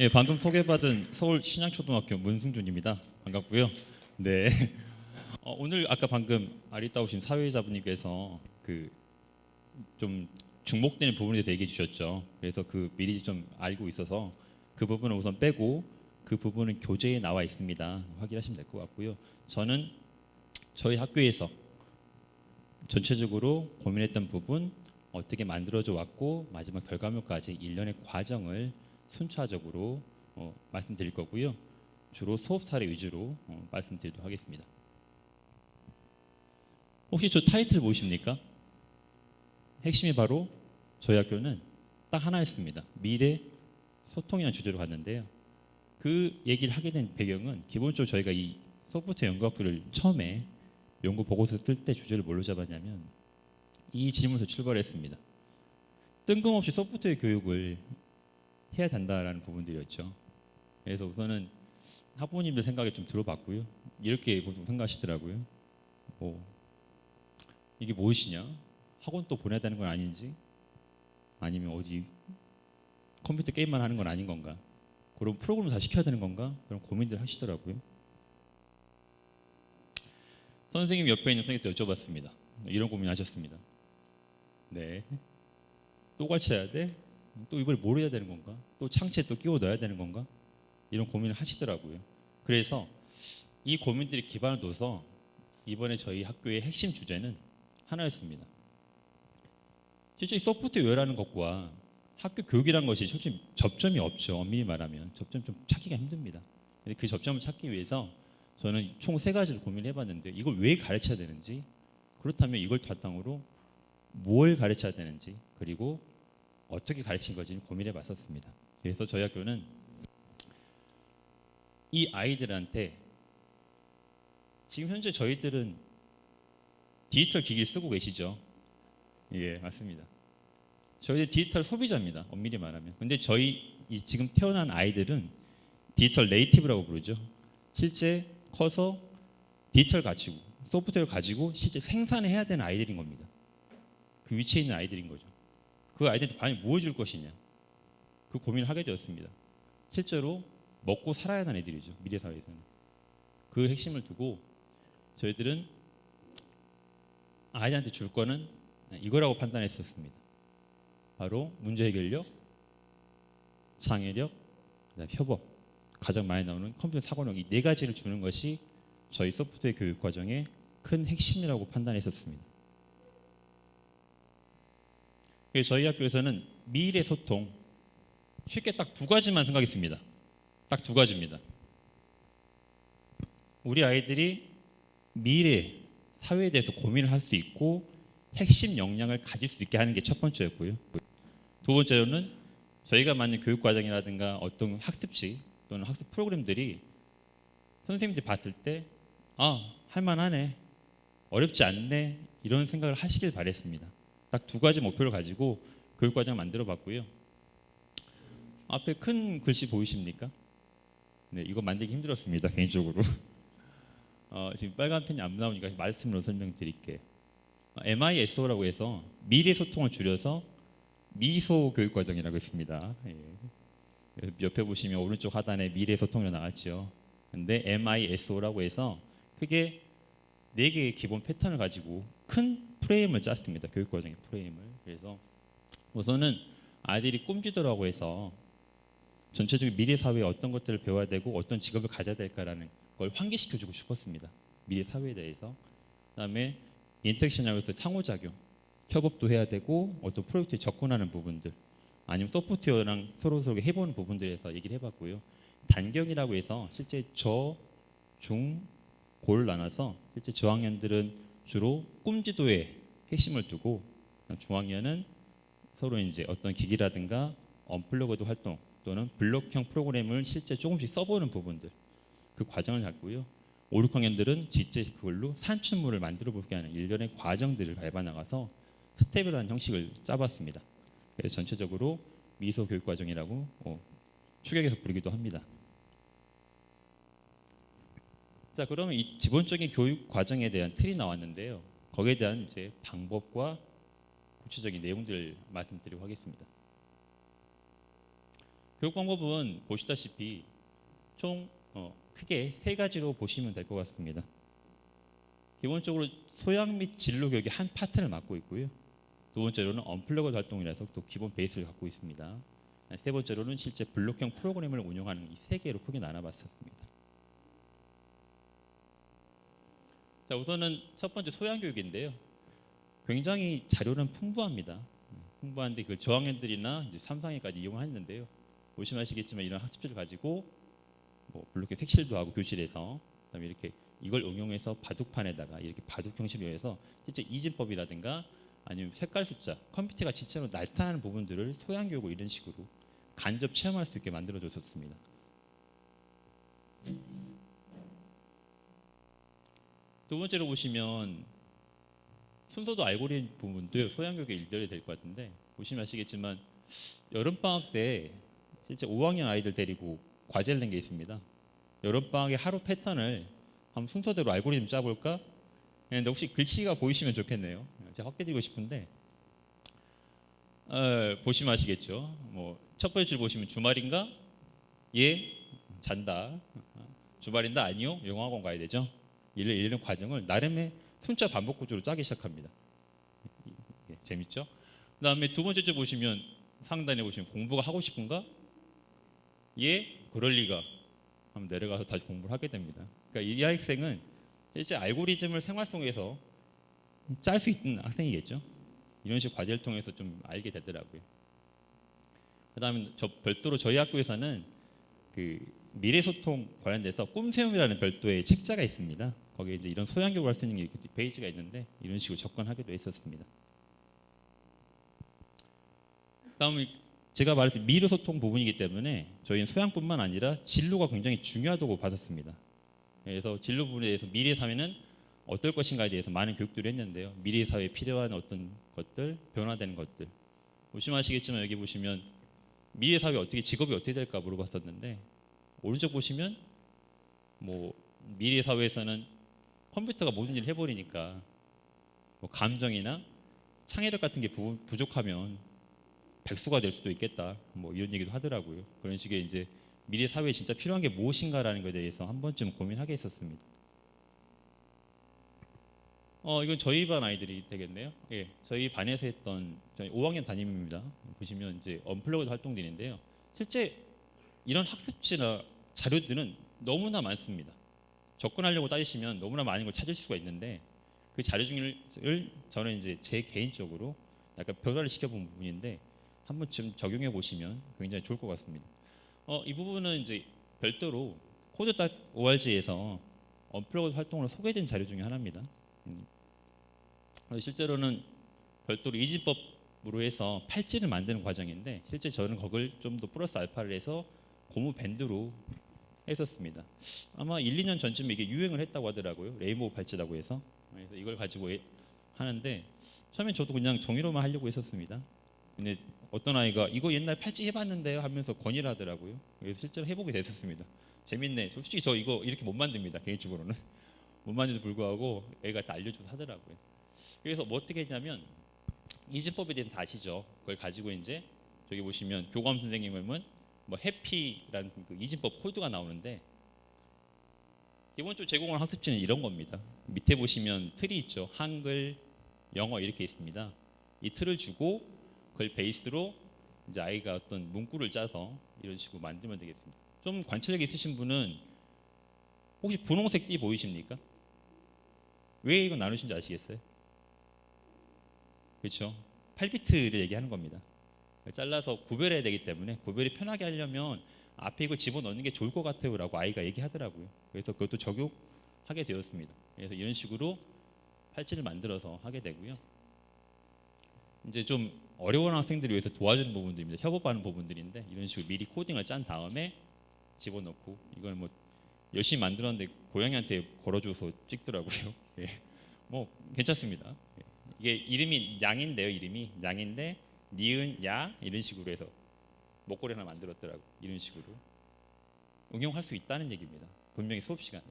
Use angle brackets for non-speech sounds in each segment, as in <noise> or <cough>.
예, 방금 소개받은 서울 신양초등학교 문승준입니다. 반갑고요. 네. <laughs> 어, 오늘 아까 방금 아리따 오신 사회자분님께서 그좀 중복되는 부분에 대해서 얘기해 주셨죠. 그래서 그 미리 좀 알고 있어서 그 부분은 우선 빼고 그 부분은 교재에 나와 있습니다. 확인하시면 될 것 같고요. 저는 저희 학교에서 전체적으로 고민했던 부분 어떻게 만들어져 왔고 마지막 결과물까지 일련의 과정을 순차적으로 어, 말씀드릴 거고요. 주로 수업 사례 위주로 어, 말씀드리도록 하겠습니다. 혹시 저 타이틀 보이십니까? 핵심이 바로 저희 학교는 딱 하나였습니다. 미래 소통이라는 주제로 갔는데요. 그 얘기를 하게 된 배경은 기본적으로 저희가 이 소프트웨어 연구학교를 처음에 연구 보고서 쓸 때 주제를 뭘로 잡았냐면 이 질문에서 출발했습니다. 뜬금없이 소프트웨어 교육을 해야 된다라는 부분들이었죠. 그래서 우선은 학부모님들 생각에 좀 들어봤고요. 이렇게 보통 생각하시더라고요. 뭐 이게 무엇이냐? 학원 또 보내야 되는 건 아닌지? 아니면 어디 컴퓨터 게임만 하는 건 아닌 건가? 그런 프로그램을 다 시켜야 되는 건가? 그런 고민들 하시더라고요. 선생님 옆에 있는 선생님한테 여쭤봤습니다. 이런 고민 하셨습니다. 네. 또 가르쳐야 돼? 또 이걸 뭘 해야 되는 건가? 또 창체 또 끼워 넣어야 되는 건가? 이런 고민을 하시더라고요. 그래서 이 고민들이 기반을 둬서 이번에 저희 학교의 핵심 주제는 하나였습니다. 실제 이 소프트웨어라는 것과 학교 교육이라는 것이 솔직히 접점이 없죠. 엄밀히 말하면 접점 좀 찾기가 힘듭니다. 근데 그 접점을 찾기 위해서 저는 총 세 가지를 고민해 봤는데 이걸 왜 가르쳐야 되는지 그렇다면 이걸 바탕으로 뭘 가르쳐야 되는지 그리고 어떻게 가르친 건지 고민해 봤었습니다. 그래서 저희 학교는 이 아이들한테 지금 현재 저희들은 디지털 기기를 쓰고 계시죠? 예, 맞습니다. 저희들 디지털 소비자입니다. 엄밀히 말하면. 근데 저희 이 지금 태어난 아이들은 디지털 네이티브라고 부르죠. 실제 커서 디지털 가지고 소프트웨어 가지고 실제 생산해야 되는 아이들인 겁니다. 그 위치에 있는 아이들인 거죠. 그 아이들한테 과연 무엇을 줄 것이냐. 그 고민을 하게 되었습니다. 실제로 먹고 살아야 하는 애들이죠. 미래 사회에서는. 그 핵심을 두고 저희들은 아이들한테 줄 거는 이거라고 판단했었습니다. 바로 문제 해결력, 장애력, 협업, 가장 많이 나오는 컴퓨터 사고력 이 네 가지를 주는 것이 저희 소프트웨어 교육 과정의 큰 핵심이라고 판단했었습니다. 그래서 저희 학교에서는 미래 소통 쉽게 딱 두 가지만 생각했습니다. 딱 두 가지입니다. 우리 아이들이 미래 사회에 대해서 고민을 할 수 있고 핵심 역량을 가질 수 있게 하는 게 첫 번째였고요. 두 번째로는 저희가 만든 교육 과정이라든가 어떤 학습식 또는 학습 프로그램들이 선생님들이 봤을 때 아, 할만하네. 어렵지 않네. 이런 생각을 하시길 바랬습니다. 딱 두 가지 목표를 가지고 교육 과정을 만들어 봤고요. 앞에 큰 글씨 보이십니까? 네, 이거 만들기 힘들었습니다. 개인적으로. <laughs> 어, 지금 빨간 펜이 안 나오니까 말씀으로 설명드릴게요. 어, MISO라고 해서 미래 소통을 줄여서 미소 교육 과정이라고 했습니다. 예. 옆에 보시면 오른쪽 하단에 미래 소통이 나왔죠. 근데 MISO라고 해서 크게 네 개의 기본 패턴을 가지고 큰 프레임을 짰습니다. 교육 과정의 프레임을. 그래서 우선은 아이들이 꿈지더라고 해서 전체적인 미래 사회에 어떤 것들을 배워야 되고 어떤 직업을 가져야 될까라는 걸 환기시켜주고 싶었습니다. 미래 사회에 대해서. 그다음에 인터랙션이라고 해서 상호작용, 협업도 해야 되고 어떤 프로젝트에 접근하는 부분들, 아니면 소프트웨어랑 서로 서로 해보는 부분들에서 얘기를 해봤고요. 단경이라고 해서 실제 저, 중, 골 나눠서 실제 저학년들은 주로 꿈지도에 핵심을 두고 중학년은 서로 이제 어떤 기기라든가 언플러그드 활동 또는 블록형 프로그램을 실제 조금씩 써보는 부분들 그 과정을 갖고요. 5, 6학년들은 실제 그걸로 산출물을 만들어 보게 하는 일련의 과정들을 밟아 나가서 스텝이라는 형식을 짜봤습니다. 그래서 전체적으로 미소 교육 과정이라고 어, 추격해서 부르기도 합니다. 자, 그러면 이 기본적인 교육 과정에 대한 틀이 나왔는데요. 거기에 대한 이제 방법과 구체적인 내용들을 말씀드리고 하겠습니다. 교육 방법은 보시다시피 총 어, 크게 세 가지로 보시면 될 것 같습니다. 기본적으로 소양 및 진로 교육의 한 파트를 맡고 있고요. 두 번째로는 언플러그 활동이라서 또 기본 베이스를 갖고 있습니다. 세 번째로는 실제 블록형 프로그램을 운영하는 이 세 개로 크게 나눠봤었습니다. 자 우선은 첫 번째 소양 교육인데요. 굉장히 자료는 풍부합니다. 풍부한데 그걸 저학년들이나 이제 3, 4학년까지 이용하는데요. 보시면 아시겠지만 이런 학습지를 가지고 뭐 블록에 색칠도 하고 교실에서 그다음에 이렇게 이걸 응용해서 바둑판에다가 이렇게 바둑 형식으로 해서 실제 이진법이라든가 아니면 색깔 숫자 컴퓨터가 진짜로 나타나는 부분들을 소양 교육을 이런 식으로 간접 체험할 수 있게 만들어 줬었습니다. 두 번째로 보시면 순서도 알고리즘 부분도 소양 교육에 일들이 될 것 같은데 보시면 아시겠지만 여름 방학 때 실제 5학년 아이들 데리고 과제를 낸 게 있습니다. 여름 방학의 하루 패턴을 한번 순서대로 알고리즘 짜볼까? 근데 혹시 글씨가 보이시면 좋겠네요. 제가 확대드리고 싶은데 어, 보시면 아시겠죠. 뭐 첫 번째 줄 보시면 주말인가? 예, 잔다. 주말인가? 아니요. 영어학원 가야 되죠. 이런 이런 과정을 나름의 순자 반복 구조로 짜기 시작합니다. 예, 재밌죠? 그 다음에 두 번째 줄 보시면 상단에 보시면 공부가 하고 싶은가? 예, 그럴 리가. 한번 내려가서 다시 공부를 하게 됩니다. 그러니까 이 학생은 실제 알고리즘을 생활 속에서 짤 수 있는 학생이겠죠. 이런 식 과제를 통해서 좀 알게 되더라고요. 그다음에 저 별도로 저희 학교에서는 그 미래 소통 관련돼서 꿈세움이라는 별도의 책자가 있습니다. 거기에 이제 이런 소양 교육을 할 수 있는 페이지가 있는데 이런 식으로 접근하기도 했었습니다. 다음에 제가 말했듯이 미래 소통 부분이기 때문에 저희는 소양뿐만 아니라 진로가 굉장히 중요하다고 받았습니다. 그래서 진로 부분에 대해서 미래 사회는 어떨 것인가에 대해서 많은 교육들을 했는데요. 미래 사회에 필요한 어떤 것들, 변화되는 것들. 보시면 여기 보시면 미래 사회 어떻게 직업이 어떻게 될까 물어봤었는데 오른쪽 보시면 뭐 미래 사회에서는 컴퓨터가 모든 일을 해버리니까 뭐 감정이나 창의력 같은 게 부, 부족하면 백수가 될 수도 있겠다. 뭐 이런 얘기도 하더라고요. 그런 식의 이제 미래 사회에 진짜 필요한 게 무엇인가라는 것에 대해서 한 번쯤 고민하게 했었습니다. 어 이건 저희 반 아이들이 되겠네요. 예, 저희 반에서 했던 저희 5학년 담임입니다. 보시면 이제 언플러그드 활동들인데요. 실제 이런 학습지나 자료들은 너무나 많습니다. 접근하려고 따지시면 너무나 많은 걸 찾을 수가 있는데 그 자료 중을 저는 이제 제 개인적으로 약간 변화를 시켜본 부분인데 한 번쯤 적용해 보시면 굉장히 좋을 것 같습니다. 어, 이 부분은 이제 별도로 코드.org에서 언플러그드 활동으로 소개된 자료 중에 하나입니다. 음. 어, 실제로는 별도로 이진법으로 해서 팔찌를 만드는 과정인데 실제 저는 그걸 좀 더 플러스 알파를 해서 고무 밴드로 했었습니다. 아마 1, 2년 전쯤에 이게 유행을 했다고 하더라고요. 레인보우 팔찌라고 해서 그래서 이걸 가지고 하는데 처음엔 저도 그냥 종이로만 하려고 했었습니다. 근데 어떤 아이가 이거 옛날 팔찌 해봤는데요 하면서 건의를 하더라고요. 그래서 실제로 해보게 됐었습니다. 재밌네. 솔직히 저 이거 이렇게 못 만듭니다. 개인적으로는 <laughs> 못 만들도 불구하고 애가 다 알려줘서 하더라고요. 그래서 뭐 어떻게 했냐면 이진법에 대해서 다 아시죠? 그걸 가지고 이제 저기 보시면 교감 선생님은 뭐 해피라는 그 이진법 코드가 나오는데 기본적으로 제공하는 학습지는 이런 겁니다. 밑에 보시면 틀이 있죠. 한글, 영어 이렇게 있습니다. 이 틀을 주고 그걸 베이스로 이제 아이가 어떤 문구를 짜서 이런 식으로 만들면 되겠습니다. 좀 관찰력 있으신 분은 혹시 분홍색 띠 보이십니까? 왜 이거 나누신지 아시겠어요? 그렇죠. 8비트를 얘기하는 겁니다. 잘라서 구별해야 되기 때문에 구별이 편하게 하려면 앞에 이걸 집어넣는 게 좋을 것 같아요라고 아이가 얘기하더라고요. 그래서 그것도 적용하게 되었습니다. 그래서 이런 식으로 팔찌를 만들어서 하게 되고요. 이제 좀 어려운 학생들을 위해서 도와주는 부분들입니다. 협업하는 부분들인데 이런 식으로 미리 코딩을 짠 다음에 집어넣고 이걸 뭐 열심히 만들었는데 고양이한테 걸어줘서 찍더라고요. <laughs> 예. 뭐 괜찮습니다. 이게 이름이 양인데요. 이름이 양인데 니은 야 이런 식으로 해서 목걸이 하나 만들었더라고 이런 식으로 응용할 수 있다는 얘기입니다. 분명히 수업 시간에.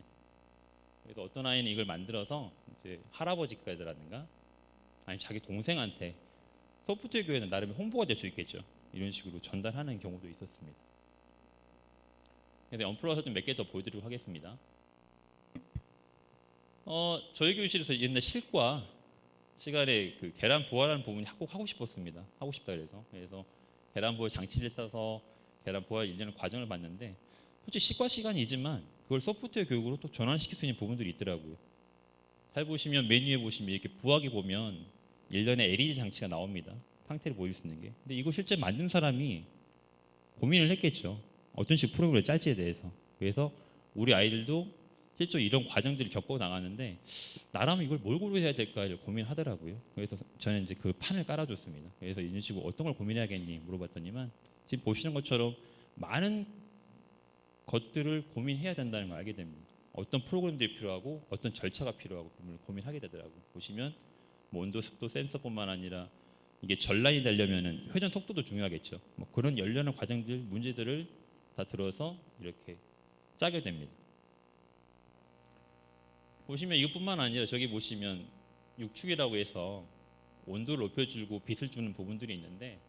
그래서 어떤 아이는 이걸 만들어서 이제 할아버지까지라든가 아니 자기 동생한테 소프트웨어 교회는 나름의 홍보가 될 수 있겠죠. 이런 식으로 전달하는 경우도 있었습니다. 그래서 언플러서 좀 몇 개 더 보여드리도록 하겠습니다. 어, 저희 교실에서 옛날 실과 시간에 그 계란 부화라는 부분이 꼭 하고 싶었습니다. 하고 싶다 그래서 그래서 계란 부화 장치를 써서 계란 부화 일련의 과정을 봤는데 솔직히 시과 시간이지만 그걸 소프트웨어 교육으로 또 전환시킬 수 있는 부분들이 있더라고요. 잘 보시면 메뉴에 보시면 이렇게 부하기 보면 일련의 LED 장치가 나옵니다. 상태를 보일 수 있는 게. 근데 이거 실제 만든 사람이 고민을 했겠죠. 어떤 식 프로그램을 짤지에 대해서. 그래서 우리 아이들도 실제 이런 과정들을 겪어 나가는데 나라면 이걸 뭘 고려해야 될까를 고민하더라고요. 그래서 저는 이제 그 판을 깔아줬습니다. 그래서 이런 식으로 어떤 걸 고민해야겠니 물어봤더니만 지금 보시는 것처럼 많은 것들을 고민해야 된다는 걸 알게 됩니다. 어떤 프로그램들이 필요하고 어떤 절차가 필요하고 그걸 고민하게 되더라고요. 보시면 뭐 온도, 습도, 센서뿐만 아니라 이게 전란이 되려면은 회전 속도도 중요하겠죠. 뭐 그런 열려는 과정들, 문제들을 다 들어서 이렇게 짜게 됩니다. 보시면 이것뿐만 아니라 저기 보시면 육축이라고 해서 온도를 높여주고 빛을 주는 부분들이 있는데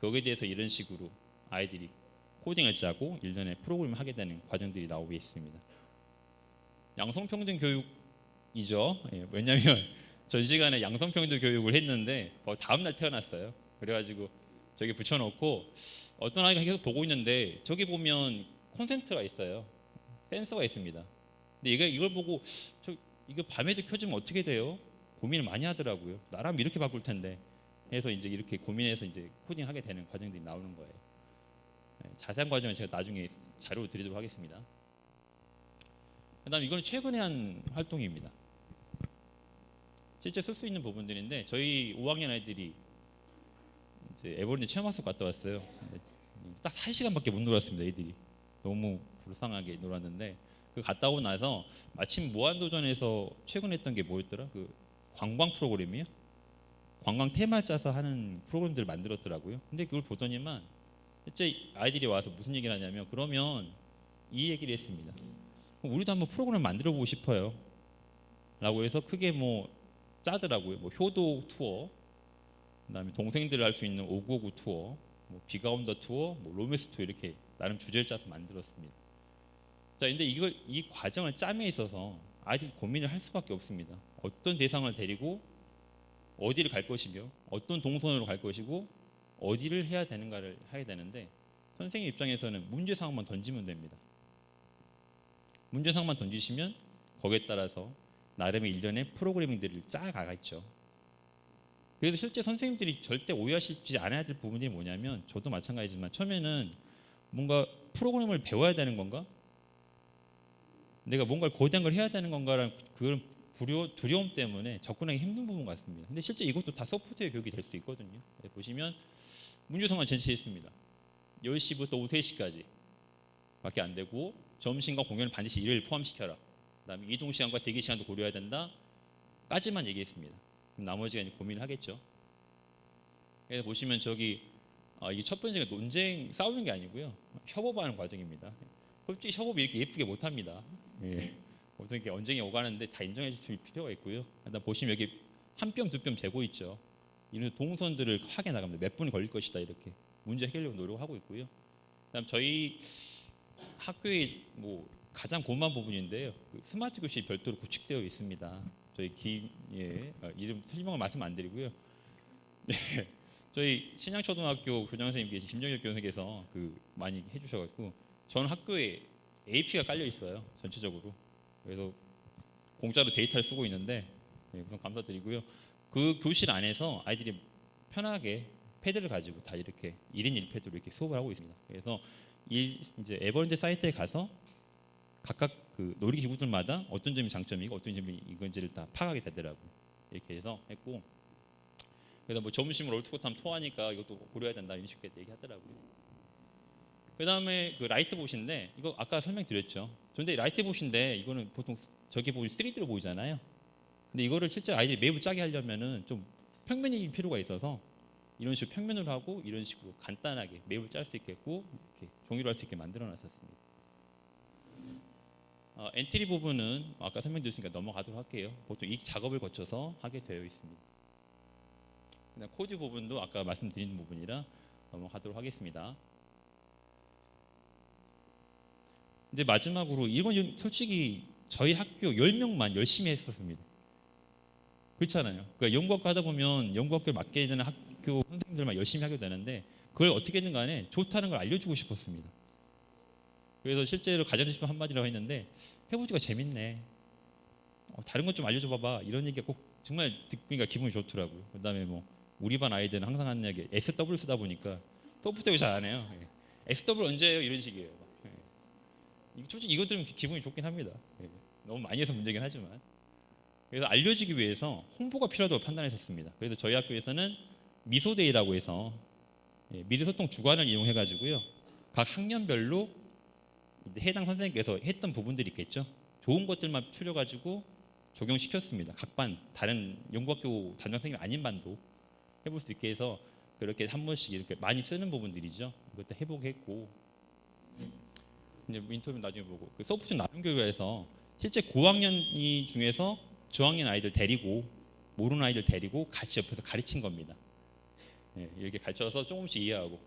거기에 대해서 이런 식으로 아이들이 코딩을 짜고 일련의 프로그램을 하게 되는 과정들이 나오고 있습니다. 양성평등 교육이죠. 예, 왜냐하면 <laughs> 전 시간에 양성평등 교육을 했는데 어, 다음 날 태어났어요. 그래가지고 저기 붙여놓고 어떤 아이가 계속 보고 있는데 저기 보면 콘센트가 있어요. 센서가 있습니다. 근데 이거 이걸 보고 저 이거 밤에도 켜지면 어떻게 돼요? 고민을 많이 하더라고요. 나라면 이렇게 바꿀 텐데. 해서 이제 이렇게 고민해서 이제 코딩하게 되는 과정들이 나오는 거예요. 네, 자세한 과정은 제가 나중에 자료로 드리도록 하겠습니다. 그다음 이거는 최근에 한 활동입니다. 실제 쓸 수 있는 부분들인데 저희 5학년 아이들이 이제 에버랜드 체험학습 갔다 왔어요. 근데 딱 1시간밖에 못 놀았습니다. 애들이 너무 불쌍하게 놀았는데 그 갔다 오고 나서 마침 무한도전에서 최근 했던 게 뭐였더라? 그 관광 프로그램이요. 관광 테마 짜서 하는 프로그램들을 만들었더라고요. 근데 그걸 보더니만 실제 아이들이 와서 무슨 얘기를 하냐면 그러면 이 얘기를 했습니다. 우리도 한번 프로그램 만들어 보고 싶어요. 라고 해서 크게 뭐 짜더라고요. 뭐 효도 투어, 그다음에 동생들 할 수 있는 오구오구 투어, 뭐 비가 온다 투어, 뭐 로메스 투어 이렇게 나름 주제를 짜서 만들었습니다. 자, 근데 이걸 이 과정을 짬에 있어서 아이들이 고민을 할 수밖에 없습니다. 어떤 대상을 데리고 어디를 갈 것이며 어떤 동선으로 갈 것이고 어디를 해야 되는가를 해야 되는데 선생님 입장에서는 문제 상황만 던지면 됩니다. 문제 상황만 던지시면 거기에 따라서 나름의 일련의 프로그래밍들을 짜가겠죠. 그래서 실제 선생님들이 절대 오해하시지 않아야 될 부분이 뭐냐면 저도 마찬가지지만 처음에는 뭔가 프로그램을 배워야 되는 건가? 내가 뭔가를 거대한 걸 해야 되는 건가라는 그런 두려, 두려움 때문에 접근하기 힘든 부분 같습니다. 근데 실제 이것도 다 소프트웨어 교육이 될 수도 있거든요. 네, 보시면 문제성만 제시했습니다. 10시부터 오후 3시까지 밖에 안 되고 점심과 공연을 반드시 일을 포함시켜라. 그다음에 이동 시간과 대기 시간도 고려해야 된다. 까지만 얘기했습니다. 그럼 나머지가 이제 고민을 하겠죠. 그래서 보시면 저기 아, 이게 첫 번째가 논쟁 싸우는 게 아니고요. 협업하는 과정입니다. 솔직히 협업이 이렇게 예쁘게 못 합니다. 예. 어떤 게 언쟁이 오가는데 다 인정해 주실 필요가 있고요. 일단 보시면 여기 한 뼘 두 뼘 재고 있죠. 이런 동선들을 하게 나갑니다. 몇 분이 걸릴 것이다 이렇게 문제 해결력 노력하고 있고요. 그다음 저희 학교의 뭐 가장 고마운 부분인데요. 그 스마트 교실이 별도로 구축되어 있습니다. 저희 김예 어, 이름 설명을 말씀 안 드리고요. <laughs> 네, 저희 신양초등학교 교장 선생님께서 김정혁 교장님께서 그 많이 해주셔가지고 저는 학교에 AP가 깔려 있어요 전체적으로. 그래서 공짜로 데이터를 쓰고 있는데 네, 우선 감사드리고요. 그 교실 안에서 아이들이 편하게 패드를 가지고 다 이렇게 1인 1패드로 이렇게 수업을 하고 있습니다. 그래서 이 이제 에버랜드 사이트에 가서 각각 그 놀이기구들마다 어떤 점이 장점이고 어떤 점이 이건지를 다 파악하게 되더라고요. 이렇게 해서 했고 그래서 뭐 점심을 올트코트 하면 토하니까 이것도 고려해야 된다 이런 식으로 얘기하더라고요. 그 다음에 그 라이트 봇인데 이거 아까 설명드렸죠. 근데 라이트 봇인데 이거는 보통 저기 보면 3D로 보이잖아요. 근데 이거를 실제 아이들이 맵을 짜게 하려면은 좀 평면이 필요가 있어서 이런 식으로 평면으로 하고 이런 식으로 간단하게 맵을 짤수 있겠고 이렇게 종이로 할 수 있게 만들어 놨었습니다. 어, 엔트리 부분은 아까 설명드렸으니까 넘어가도록 할게요. 보통 이 작업을 거쳐서 하게 되어 있습니다. 그다음 코드 부분도 아까 말씀드린 부분이라 넘어가도록 하겠습니다. 근데 마지막으로 이건 좀 솔직히 저희 학교 10명만 열심히 했었습니다. 그렇잖아요. 그러니까 연구학과 하다 보면 연구학교에 맡게 되는 학교 선생님들만 열심히 하게 되는데 그걸 어떻게든 간에 좋다는 걸 알려주고 싶었습니다. 그래서 실제로 가정집중 한마디라고 했는데 해보지가 재밌네. 어, 다른 것 좀 알려줘 봐봐. 이런 얘기가 꼭 정말 듣기가 기분이 좋더라고요. 그다음에 뭐 우리 반 아이들은 항상 하는 얘기 SW 쓰다 보니까 또부터 잘안 해요. 예. SW 언제예요? 이런 식이에요. 솔직히 이거 들으면 기- 기분이 좋긴 합니다. 예. 너무 많이 해서 문제긴 하지만 그래서 알려주기 위해서 홍보가 필요하다고 판단했었습니다. 그래서 저희 학교에서는 미소데이라고 해서 예, 미래소통 주관을 이용해 가지고요 각 학년별로 해당 선생님께서 했던 부분들이 있겠죠. 좋은 것들만 추려 가지고 적용시켰습니다. 각 반 다른 연구학교 담당 선생님 아닌 반도 해볼 수 있게 해서 그렇게 한 번씩 이렇게 많이 쓰는 부분들이죠. 이것도 해보겠고 이제 뭐 인터뷰 나중에 보고 그 소프트 나눔 교육에서 실제 고학년이 중에서 저학년 아이들 데리고 모르는 아이들 데리고 같이 옆에서 가르친 겁니다. 예, 이렇게 가르쳐서 조금씩 이해하고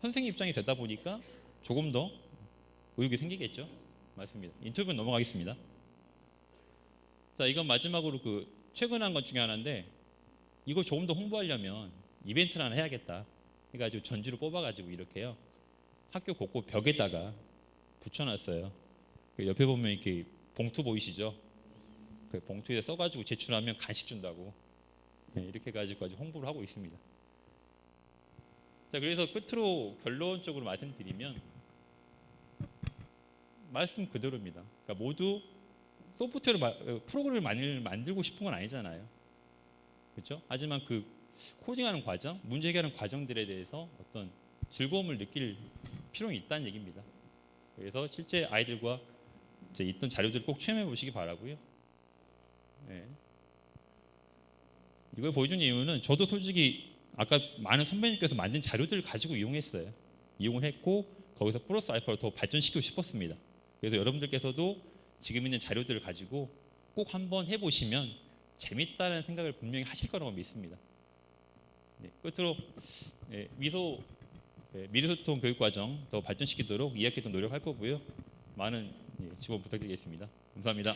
선생님 입장이 되다 보니까 조금 더 의욕이 생기겠죠. 맞습니다. 인터뷰 넘어가겠습니다. 자, 이건 마지막으로 그 최근 한 것 중에 하나인데 이거 조금 더 홍보하려면 이벤트를 하나 해야겠다. 해가지고 전지를 뽑아가지고 이렇게요. 학교 곳곳 벽에다가 붙여놨어요. 그 옆에 보면 이렇게 봉투 보이시죠? 그 봉투에 써가지고 제출하면 간식 준다고 네, 이렇게 가지고 아주 홍보를 하고 있습니다. 자 그래서 끝으로 결론적으로 말씀드리면 말씀 그대로입니다. 그러니까 모두 소프트웨어 마- 어, 프로그램을 만- 만들고 싶은 건 아니잖아요. 그렇죠? 하지만 그 코딩하는 과정, 문제 해결하는 과정들에 대해서 어떤 즐거움을 느낄 필요가 있다는 얘기입니다. 그래서 실제 아이들과 있던 자료들을 꼭 체험해 보시기 바라고요. 네. 이걸 보여준 이유는 저도 솔직히 아까 많은 선배님께서 만든 자료들을 가지고 이용했어요. 이용을 했고 거기서 플러스 알파로 더 발전시키고 싶었습니다. 그래서 여러분들께서도 지금 있는 자료들을 가지고 꼭 한번 해보시면 재밌다는 생각을 분명히 하실 거라고 믿습니다. 네, 끝으로 예, 미소 예, 미래소통 교육과정 더 발전시키도록 이학기도 노력할 거고요. 많은 예, 지원 부탁드리겠습니다. 감사합니다.